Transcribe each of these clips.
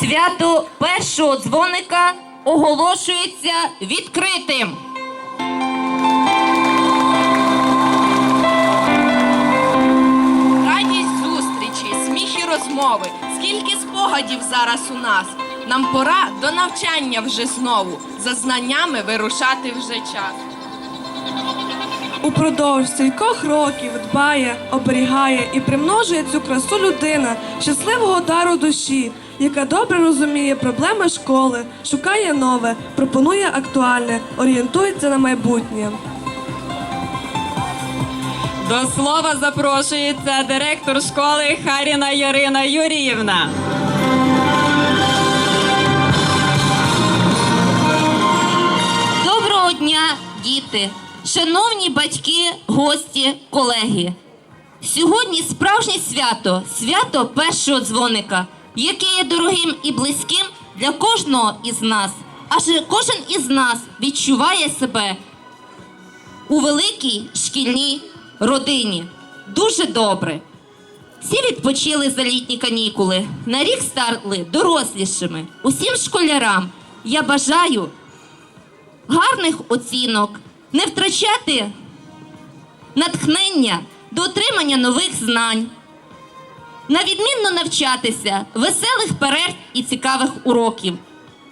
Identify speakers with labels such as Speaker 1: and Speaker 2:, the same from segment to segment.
Speaker 1: Свято першого дзвоника оголошується відкритим.
Speaker 2: Радість зустрічі, сміх і розмови. Скільки спогадів зараз у нас. Нам пора до навчання вже знову. За знаннями вирушати вже час.
Speaker 3: Упродовж стількох років дбає, оберігає і примножує цю красу людина щасливого дару душі, яка добре розуміє проблеми школи, шукає нове, пропонує актуальне, орієнтується на майбутнє.
Speaker 4: До слова запрошується директор школи Харіна Ярина Юріївна.
Speaker 1: Доброго дня, діти, шановні батьки, гості, колеги. Сьогодні справжнє свято, свято першого дзвоника, яке є дорогим і близьким для кожного із нас. Адже кожен із нас відчуває себе у великій шкільній родині. Дуже добре. Всі відпочили за літні канікули. На рік стали дорослішими. Усім школярам я бажаю гарних оцінок, не втрачати натхнення до отримання нових знань, на відмінно навчатися веселих перерв і цікавих уроків.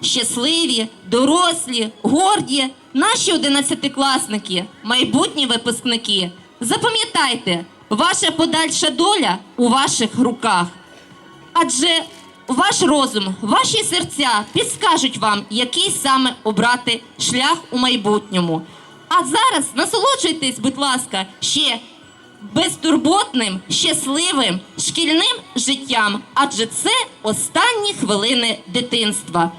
Speaker 1: Щасливі, дорослі, горді, наші одинадцятикласники, майбутні випускники. Запам'ятайте, ваша подальша доля у ваших руках. Адже ваш розум, ваші серця підскажуть вам, який саме обрати шлях у майбутньому. А зараз насолоджуйтесь, будь ласка, ще безтурботним, щасливим шкільним життям, адже це останні хвилини дитинства.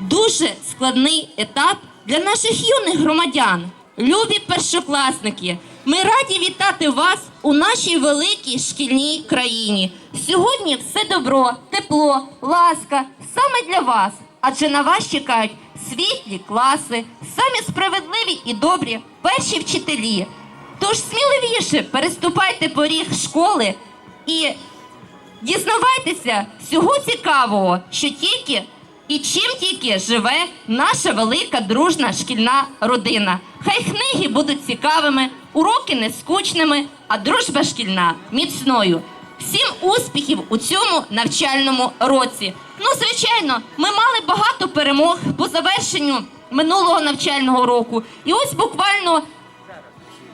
Speaker 1: Дуже складний етап для наших юних громадян. Любі першокласники, ми раді вітати вас у нашій великій шкільній країні. Сьогодні все добро, тепло, ласка саме для вас. Адже на вас чекають світлі класи, самі справедливі і добрі перші вчителі. Тож сміливіше переступайте поріг школи і Дізнавайтеся всього цікавого, що тільки і чим тільки живе наша велика дружна шкільна родина. Хай книги будуть цікавими, уроки не скучними, а дружба шкільна міцною. Всім успіхів у цьому навчальному році. Ну, звичайно, ми мали багато перемог по завершенню минулого навчального року. І ось буквально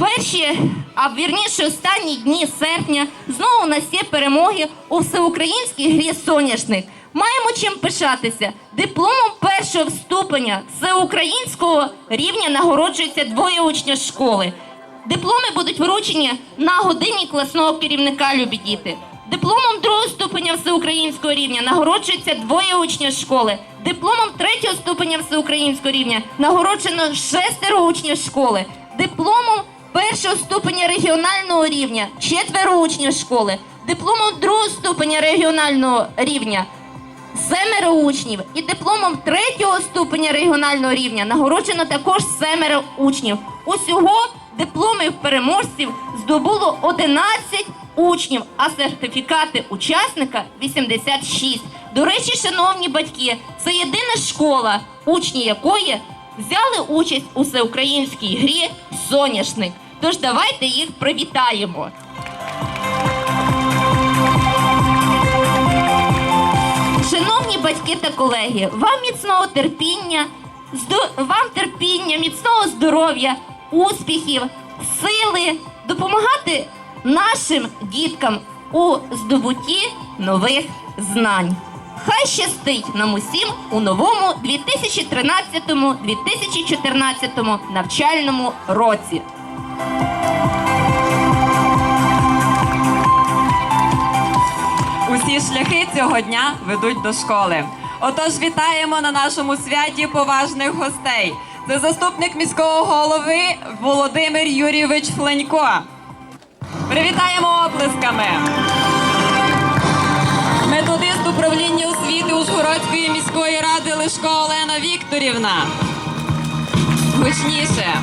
Speaker 1: Перші, а вірніше останні дні серпня знову у нас є перемоги у всеукраїнській грі соняшник. Маємо чим пишатися. Дипломом першого ступеня всеукраїнського рівня нагороджується двоє учнів школи. Дипломи будуть вручені на годині класного керівника любі діти. Дипломом другого ступеня всеукраїнського рівня нагороджується двоє учнів школи. Дипломом третього ступеня всеукраїнського рівня нагороджено шестеро учнів школи. Дипломом першого ступеня регіонального рівня четверо учнів школи. Дипломом другого ступеня регіонального рівня семеро учнів. І дипломом третього ступеня регіонального рівня нагороджено також семеро учнів. Усього дипломів переможців здобуло 11 учнів, а сертифікати учасника 86. До речі, шановні батьки, це єдина школа, учні якої взяли участь у всеукраїнській грі Соняшник. Тож давайте їх привітаємо. Шановні батьки та колеги, вам міцного терпіння, вам терпіння, міцного здоров'я, успіхів, сили допомагати нашим діткам у здобутті нових знань. Хай щастить нам усім у новому 2013-2014 навчальному році.
Speaker 4: Усі шляхи цього дня ведуть до школи. Отож, вітаємо на нашому святі поважних гостей. Це заступник міського голови Володимир Юрійович Фленько. Привітаємо оплесками. Методист управління освіти Ужгородської міської ради Лишко Олена Вікторівна. Гучніше.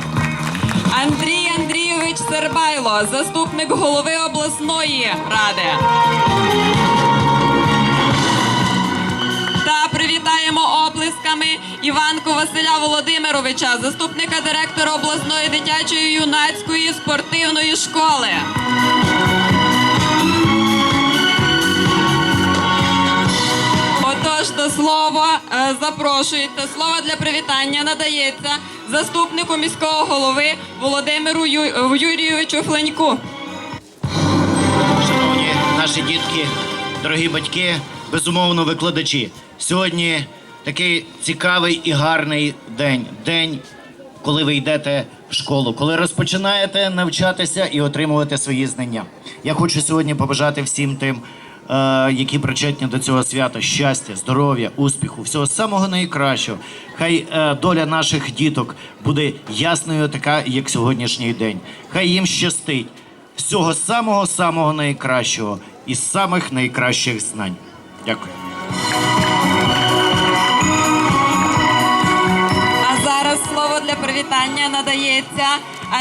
Speaker 4: Андрій Андрійович Сербайло, заступник голови обласної ради. Та привітаємо оплесками Іванку Василя Володимировича, заступника директора обласної дитячої юнацької спортивної школи. Отож, до слова е, запрошується. Слово для привітання надається заступнику міського голови Володимиру Юрійовичу Фленьку.
Speaker 5: Шановні наші дітки, дорогі батьки, безумовно, викладачі. Сьогодні такий цікавий і гарний день. День, коли ви йдете в школу, коли розпочинаєте навчатися і отримувати свої знання. Я хочу сьогодні побажати всім тим, які причетні до цього свята, щастя, здоров'я, успіху, всього самого найкращого. Хай е, доля наших діток буде ясною, така як сьогоднішній день. Хай їм щастить всього самого самого найкращого і самих найкращих знань. Дякую.
Speaker 4: А зараз слово для привітання надається